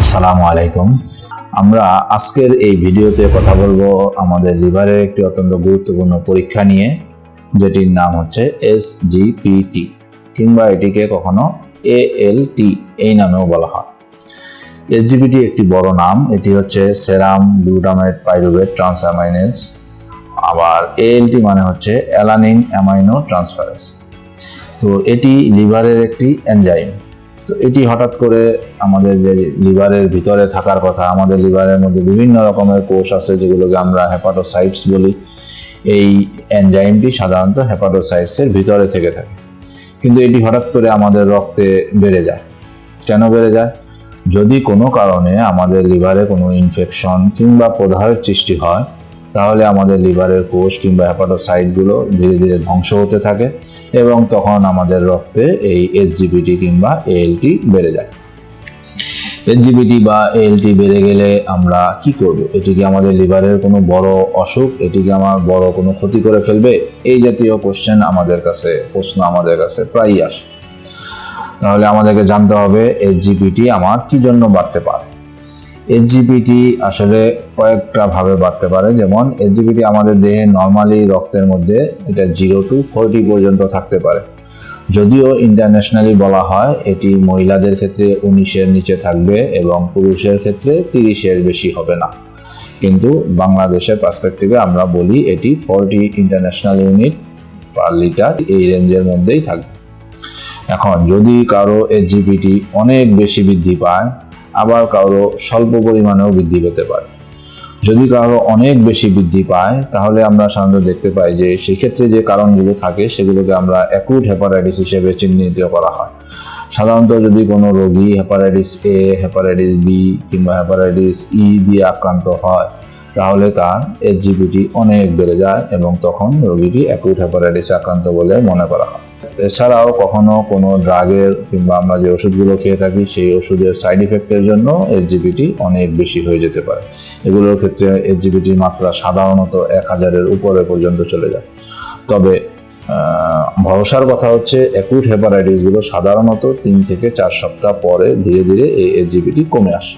আসসালামু আলাইকুম। আমরা আজকের এই ভিডিওতে কথা বলব আমাদের লিভারের একটি অত্যন্ত গুরুত্বপূর্ণ পরীক্ষা নিয়ে, যেটির নাম হচ্ছে এস এসজিপিটি কিংবা এটিকে কখনো এএলটি এই নামেও বলা হয়। এস এসজিপিটি একটি বড় নাম, এটি হচ্ছে সেরাম গ্লুটামেট পাইরুভেট ট্রান্সঅ্যামাইনেস আবার এএলটি মানে হচ্ছে অ্যালানিন অ্যামাইনো ট্রান্সফারেস তো এটি লিভারের একটি এনজাইম। তো এটি হঠাৎ করে আমাদের যে লিভারের ভিতরে থাকার কথা, আমাদের লিভারের মধ্যে বিভিন্ন রকমের কোষ আছে যেগুলোকে আমরা হেপাটোসাইটস বলি। এই এনজাইমটি সাধারণত হেপাটোসাইটসের ভিতরে থেকে থাকে। কিন্তু এটি হঠাৎ করে আমাদের রক্তে বেড়ে যায়। কেন বেড়ে যায়? যদি কোনো কারণে আমাদের লিভারে কোনো ইনফেকশন কিংবা প্রদাহের সৃষ্টি হয় তাহলে আমাদের লিভারের কোষ কিংবা হেপাটোসাইটগুলো ধীরে ধীরে ধ্বংস হতে থাকে এবং তখন আমাদের রক্তে এই এইচজিবিটি কিংবা এএলটি বেড়ে যায়। এইচজিবিটি বা এএলটি বেড়ে গেলে আমরা কি করব? এটি কি আমাদের লিভারের কোনো বড় অসুখ? এটি কি আমার বড় কোনো ক্ষতি করে ফেলবে? এই জাতীয় কোশ্চেন আমাদের কাছে, প্রশ্ন আমাদের কাছে প্রায়ই আসে। তাহলে আমাদেরকে জানতে হবে এইচজিবিটি আমার কি জন্য বাড়তে পারে? এইচজিপিটি আসলে কয়েকটা ভাবে বাড়তে পারে। যেমন এইচজিপিটি আমাদের দেহে নর্মালি রক্তের মধ্যে এটা জিরো টু ফোরটি পর্যন্ত থাকতে পারে। যদিও ইন্টারন্যাশনালি বলা হয়, এটি মহিলাদের ক্ষেত্রে উনিশের নিচে থাকবে এবং পুরুষের ক্ষেত্রে তিরিশের বেশি হবে না। কিন্তু বাংলাদেশের পার্সপেক্টিভে আমরা বলি, এটি forty international unit per litre এই রেঞ্জের মধ্যেই থাকবে। এখন, যদি কারও এইচজিপিটি অনেক বেশি বৃদ্ধি পায় আবার কারও স্বল্প পরিমাণেও বৃদ্ধি পেতে পারে। যদি কারও অনেক বেশি বৃদ্ধি পায়, তাহলে আমরা সাধারণত দেখতে পাই যে সেক্ষেত্রে যে কারণগুলো থাকে, সেগুলোকে আমরা অ্যাকুট হেপাটাইটিস হিসেবে চিহ্নিত করা হয়। সাধারণত যদি কোনো রোগী হেপাটাইটিস এ হেপাটাইটিস বি কিংবা হেপাটাইটিস ই দিয়ে আক্রান্ত হয়, তাহলে তার এইচজিপিটি অনেক বেড়ে যায় এবং তখন রোগীটি অ্যাকুট হেপাটাইটিসে আক্রান্ত বলে মনে করা হয়। এছাড়াও কখনো কোনো ড্রাগের কিংবা আমরা যে ওষুধগুলো খেয়ে থাকি, সেই ওষুধের সাইড ইফেক্টের জন্য এইচজিবিটি অনেক বেশি হয়ে যেতে পারে। এগুলোর ক্ষেত্রে এইচজিবিটির মাত্রা সাধারণত এক হাজারের উপরে পর্যন্ত চলে যায়। তবে ভরসার কথা হচ্ছে অ্যাকুট হেপাটাইটিসগুলো সাধারণত তিন থেকে চার সপ্তাহ পরে ধীরে ধীরে এই এইচজিবিটি কমে আসে।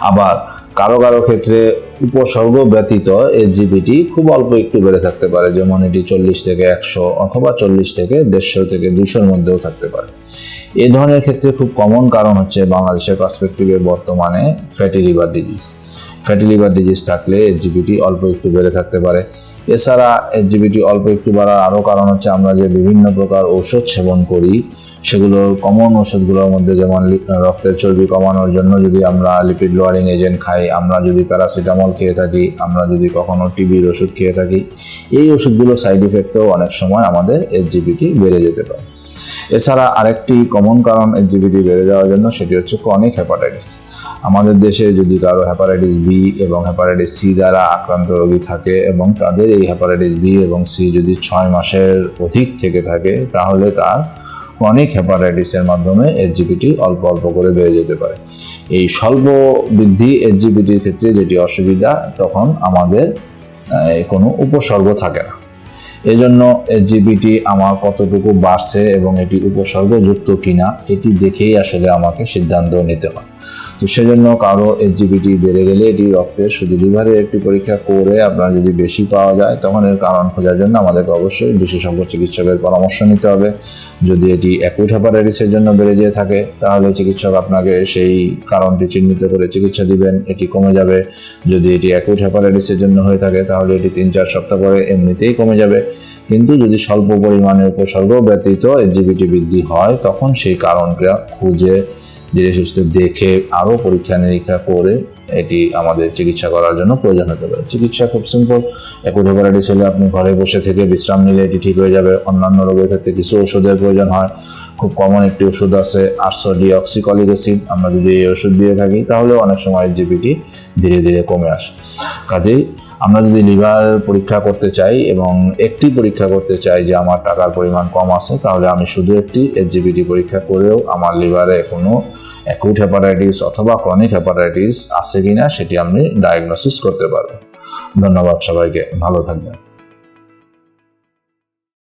আবার, কারও কারও ক্ষেত্রে উপসর্গ ব্যতীত এর জিবিটি খুব অল্প একটু বেড়ে থাকতে পারে। যেমন এটি চল্লিশ থেকে একশো অথবা চল্লিশ থেকে দেড়শো থেকে দুশোর মধ্যেও থাকতে পারে। এ ধরনের ক্ষেত্রে খুব কমন কারণ হচ্ছে বাংলাদেশের পার্সপেক্টিভে বর্তমানে fatty liver disease fatty liver disease থাকলে এর জিবিটি অল্প একটু বেড়ে থাকতে পারে। এছাড়া এইচজিবিটি অল্প একটু বাড়ার আরও কারণ হচ্ছে আমরা যে বিভিন্ন প্রকার ঔষধ সেবন করি, সেগুলোর কমন ওষুধগুলোর মধ্যে যেমন রক্তের চর্বি কমানোর জন্য যদি আমরা লিপিড লোয়ারিং এজেন্ট খাই, আমরা যদি প্যারাসিটামল খেয়ে থাকি, আমরা যদি কখনো টিবির ওষুধ খেয়ে থাকি, এই ওষুধগুলো সাইড ইফেক্টও অনেক সময় আমাদের এইচজিবিটি বেড়ে যেতে পারে। এছাড়া আরেকটি কমন কারণ এইচজিবিটি বেড়ে যাওয়ার জন্য সেটি হচ্ছে ক্রনিক হেপাটাইটিস আমাদের দেশে যদি কারও হেপাটাইটিস বি এবং হেপাটাইটিস সি দ্বারা আক্রান্ত রোগী থাকে এবং তাদের এই হেপাটাইটিস বি এবং সি যদি ছয় মাসের অধিক থেকে থাকে, তাহলে তার ক্রনিক হেপাটাইটিসের মাধ্যমে এইচজিপিটি অল্প অল্প করে বেড়ে যেতে পারে। এই স্বল্প বৃদ্ধি এইচজিপিটির ক্ষেত্রে যেটি অসুবিধা, তখন আমাদের কোনো উপসর্গ থাকে না। এজন্য এইচজিপিটি আমার কতটুকু বাড়ছে এবং এটি উপসর্গযুক্ত কিনা, এটি দেখেই আসলে আমাকে সিদ্ধান্ত নিতে হয়। তো সেজন্য কারও এইচজিপিটি বেড়ে গেলে এটি রক্তের শুধু লিভারের একটি পরীক্ষা করে আপনার যদি বেশি পাওয়া যায়, তখন এর কারণ খোঁজার জন্য আমাদেরকে অবশ্যই বিশেষজ্ঞ চিকিৎসকের পরামর্শ নিতে হবে। যদি এটি অ্যাকুট হেপাটাইটিসের জন্য বেড়ে যেয়ে থাকে, তাহলে চিকিৎসক আপনাকে সেই কারণটি চিহ্নিত করে চিকিৎসা দিবেন, এটি কমে যাবে। যদি এটি অ্যাকুট হেপাটাইটিসের জন্য হয়ে থাকে, তাহলে এটি তিন চার সপ্তাহ পরে এমনিতেই কমে যাবে। কিন্তু যদি স্বল্প পরিমাণে উপসর্গ ব্যতীত এজিবিটি বৃদ্ধি হয়, তখন সেই কারণটা খুঁজে ধীরে সুস্থে দেখে আরও পরীক্ষা নিরীক্ষা করে এটি আমাদের চিকিৎসা করার জন্য প্রয়োজন হতে পারে। চিকিৎসা খুব সিম্পল অ্যাকুট হেপাটাইটিস হলে আপনি ঘরে বসে থেকে বিশ্রাম নিলে এটি ঠিক হয়ে যাবে। অন্যান্য রোগের ক্ষেত্রে কিছু ওষুধের প্রয়োজন হয়। খুব কমন একটি ওষুধ আছে আটশো ডিঅক্সিকলিক অ্যাসিড আমরা যদি এই ওষুধ দিয়ে থাকি, তাহলে অনেক সময় জিপিটি ধীরে ধীরে কমে আসে। কাজেই আমরা যদি লিভার পরীক্ষা করতে চাই এবং একটি পরীক্ষা করতে চাই যে আমার টাকার পরিমাণ কম আছে, তাহলে আমি শুধু একটি এইচজিবিটি পরীক্ষা করেও আমার লিভারে কোনো অ্যাকুট হেপাটাইটিস অথবা ক্রনিক হেপাটাইটিস আছে কিনা সেটি আপনি ডায়াগনোসিস করতে পারবেন। ধন্যবাদ সবাইকে, ভালো থাকবেন।